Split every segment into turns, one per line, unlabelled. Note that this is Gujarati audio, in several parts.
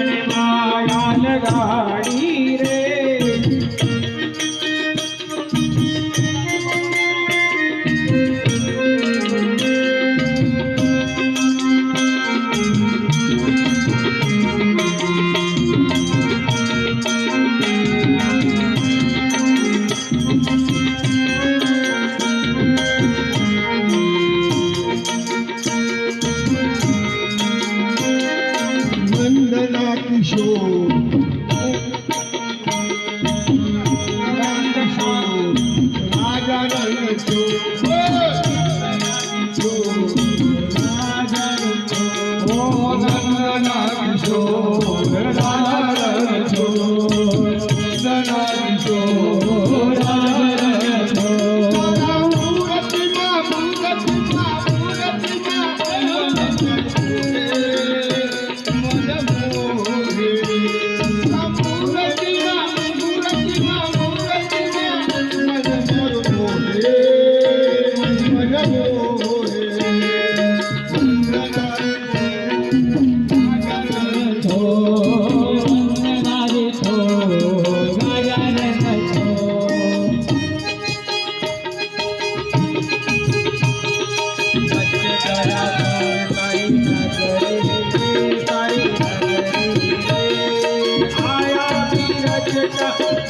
पण मायाल गाडी
કિશોર
કિશોર રાજા કિશોર રાજા કિશોર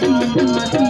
Thank you.